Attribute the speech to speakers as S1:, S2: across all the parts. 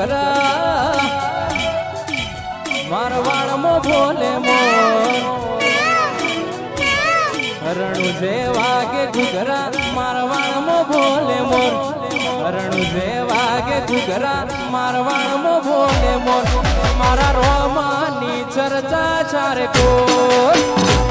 S1: ઘુઘરા મારવાડમાં ભોલે મો હરણું જે વાગે ઘુઘરા મારવાડમાં ભોલે મોર. હરણું જે વાગે ઘુઘરા મારવાડમાં ભોલે મોર. મારા રોમાની ચર્ચા ચારે કોર.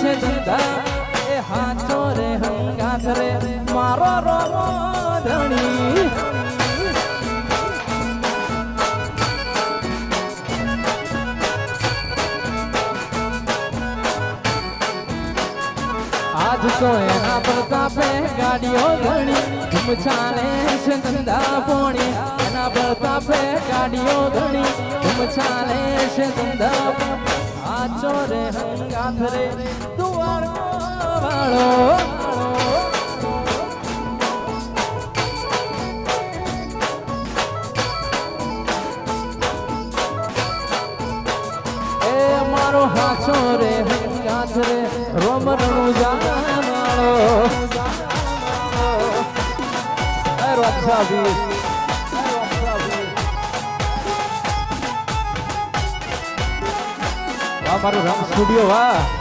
S1: છે ધંધા એ હાથો રે હંગાથ રે મારો રોમો ધણી આજ તો એના પ્રતાપે ગાડીઓ ઘણી ધૂમ ચાલે છે ધંધા પોણી. એના પ્રતાપે ગાડીઓ ઘણી ધૂમ ચાલે છે ધંધા પોણી. આચો રે હંગાથ રે દુવાળ વાળો એ મારો હાચો રે હંગાથ રે રોમ રણું જાનાળો એ barulhão no estúdio lá.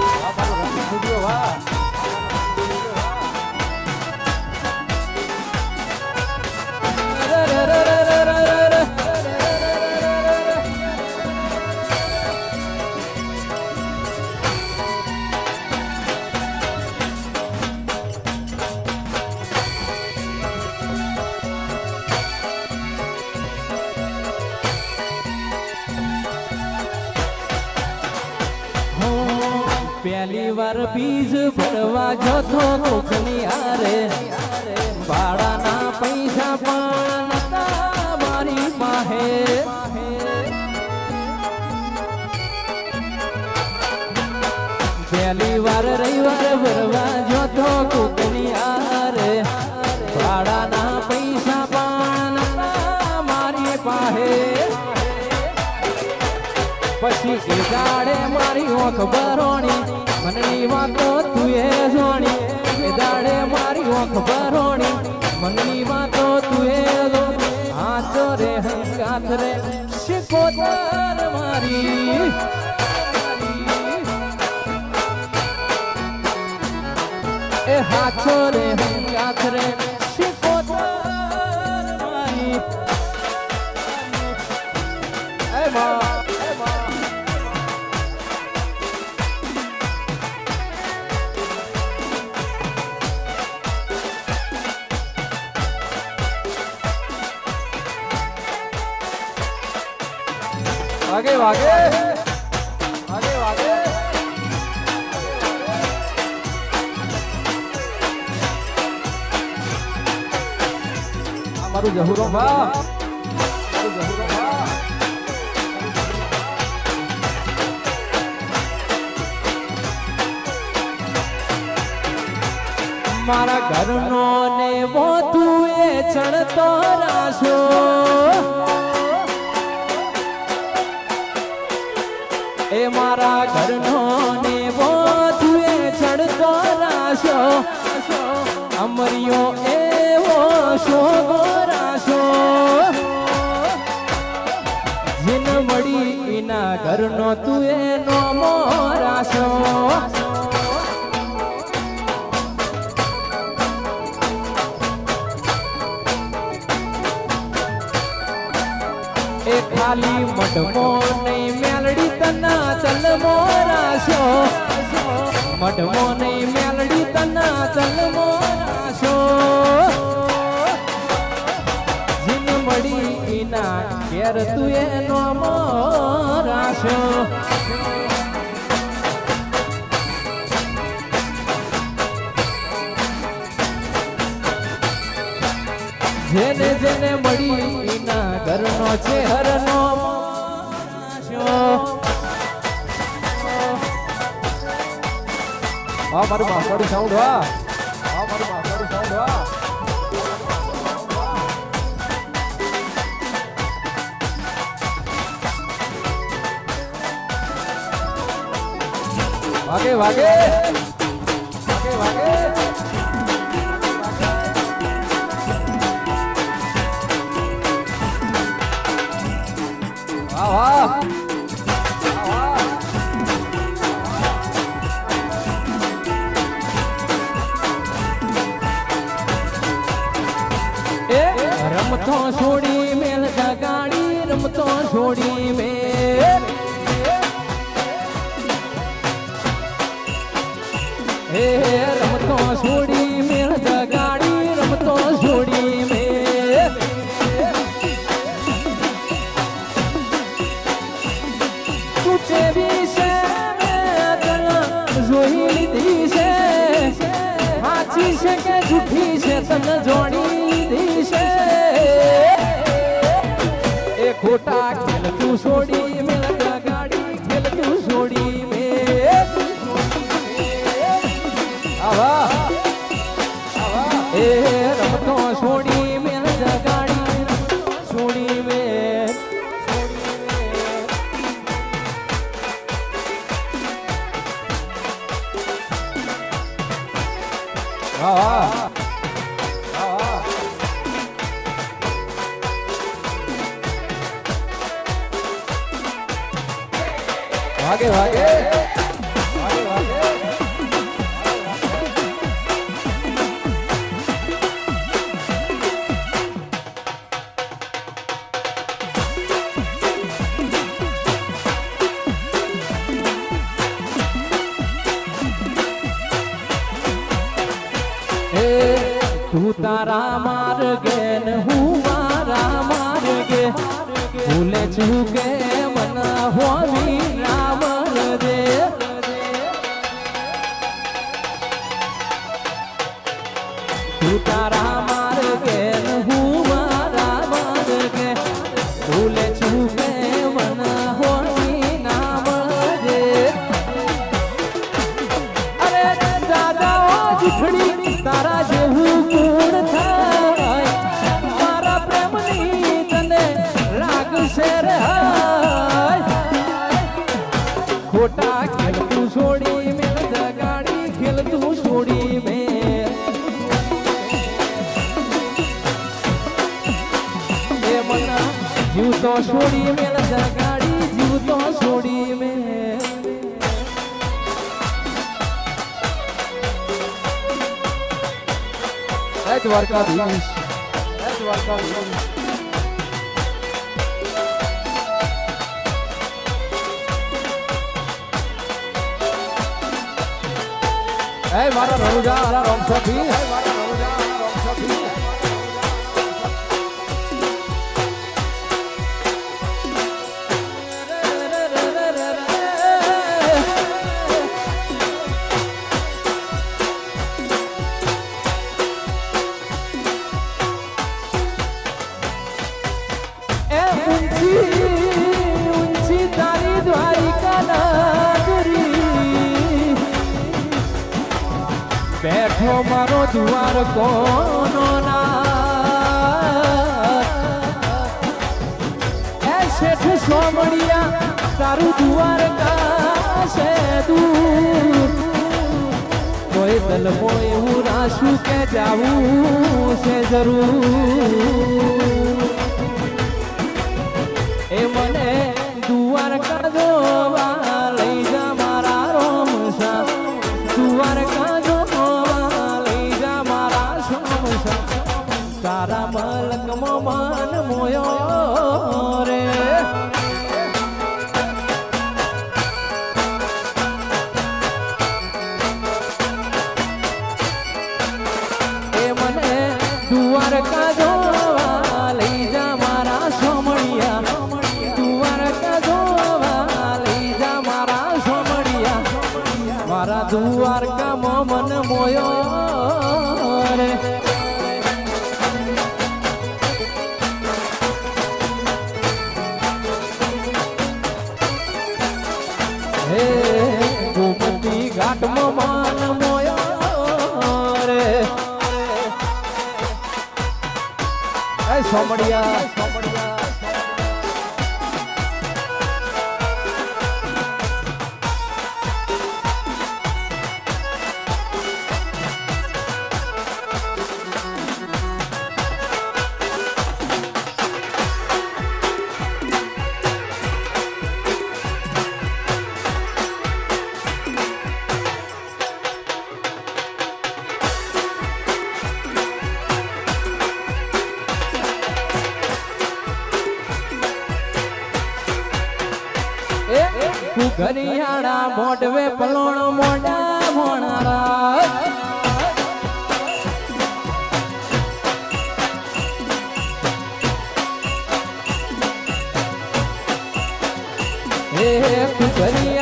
S1: પહેલી વાર રવિવાર ભરવા જોતો કુકની આરે ભાડાના પૈસા પણ મારી પાસે. પછી એ મારી ઓખ ભરોણી. મનની વાતો તું એ જોણી. દાડે મારી ઓખ ભરોણી. મનની વાતો તું એ જોણી. હાથ રે હંગાથ રે, શિકોતર મારી. એ હાથો મારું ઘરનો ને તું એ ચણતો રાશો. ઘરનો તું એનો મોરાશો એ ખાલી મઢમો નહીં મેલડી તના તલમો મોરાશો મઢમો નહીં મેલડી તના તલમો મોરાશો જીન મળી ઈના ઘેર તું એનો રાશો જેને જેને મળી એના ઘરનો છે હરનો હા મારું માસ્ટરનું સાઉન્ડ હા. વાગે વાગે વાગે વાગે વાહ વાહ વાહ વાહ એ રમતો છોડી મેલ ગાડી રમતો છોડી મેલ લીધી છે. સાચી છે કે જૂઠી છે, તને જોડી લીધી છે. એ ખોટા ખેલ તું છોડી. વાગે વાગે તું છોડી એ મના જીવ તો છોડી મેલ જગાડી જીવ તો છોડી જય દ્વારકાધીશ. દ્વારકાધીશ. હે મારા રણુજા મારા રોમસોથી. હે મારા તારું દ્વારકા છે દૂર કોઈ દલમો એવું રાશું કે જાવું છે જરૂર. એ મને દ્વારકા જોવા દ્વારકા એ સોમડિયા સોમડિયા ઘરિયાળા મોઢવે પલોણ મોઢા મોણારા. હે કુકરિયાણા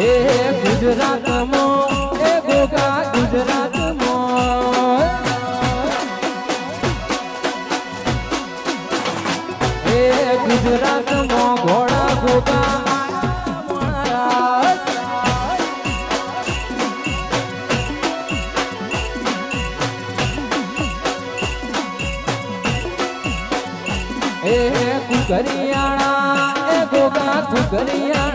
S1: હે ગુજરાતમાં એ ગોગા ગુજરાતમાં હે ગુજરાતમાં ઘોડા ગોગા એ કુકરિયાણા એ ગોગા કુકરિયાણા.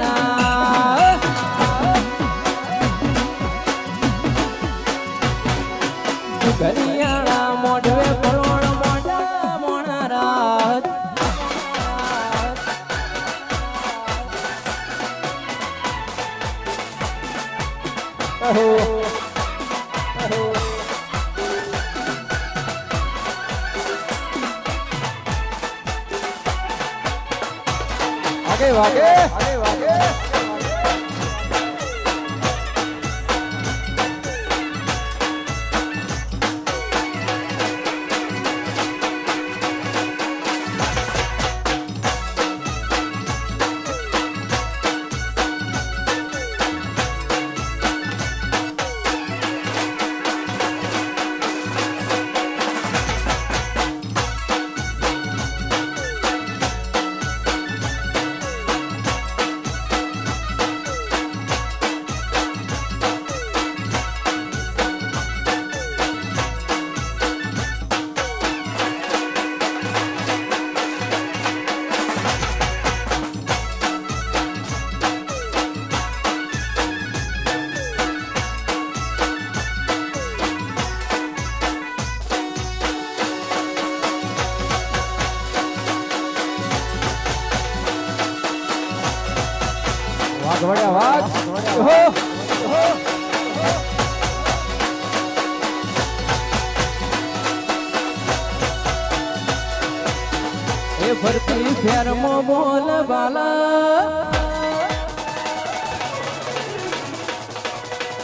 S1: કુકરિયાણા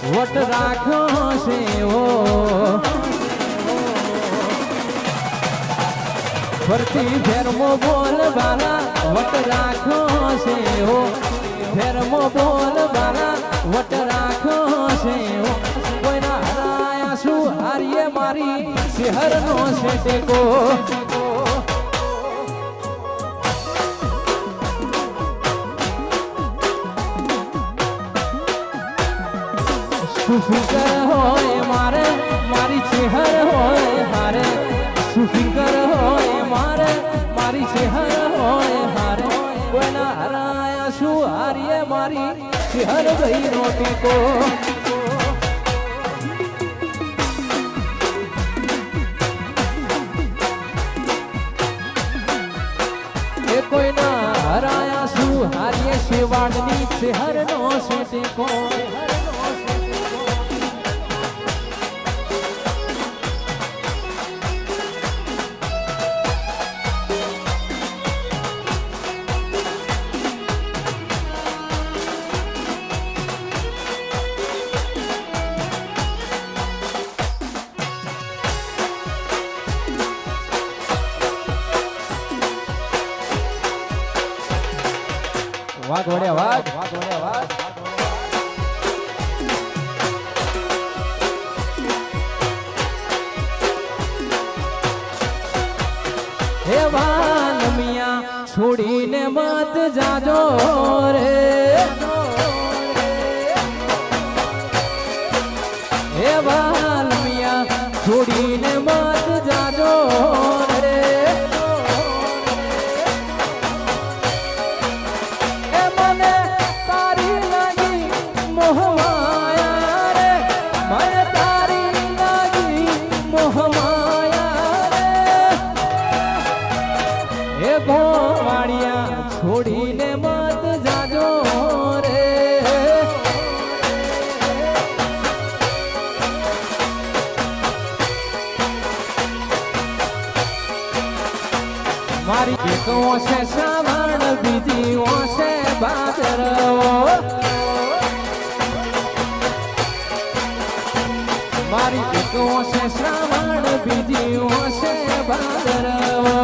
S1: વટ રાખ્યો છે ઓ ફરતી ફેરમો બોલ બાલા વટ રાખ્યો છે હો ફેરમો બોલ બાલા વટ રાખ્યો છે હો કોઈના હરાયા શું હારીએ મારી, શહેરનો છે ટેકો સુફિકર હોય મારે, મારી ચેહર હોય હારે. સુફિકર હોય મારે, મારી ચેહર હોય હારે. કોઈના હરાયા શું હારીએ મારી ચેહર ગઈ નો ટેકો કોઈના હરાયા શું હારીએ શિવાડની ચેહર નો છે ટેકો વાઘ વડે વાઘ વાઘ વડે વાઘ હે વાલમિયા છોડીને મત જાજો રે. હે વાલમિયા મારી એક ઓશે શ્રાવણ બીજી ઓશે ભાદરવો. મારી એક ઓશે શ્રાવણ બીજી ઓશે ભાદરવો.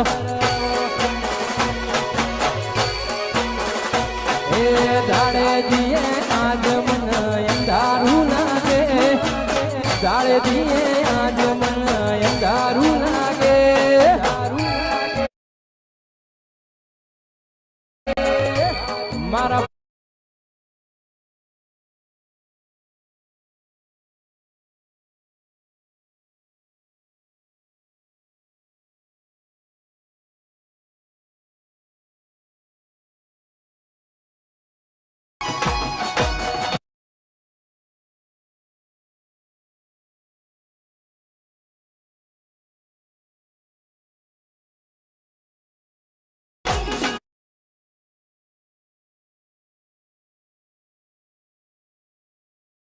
S1: એ દાડે દીએ આજ મન અંધારું લાગે. દાડે દીએ Mara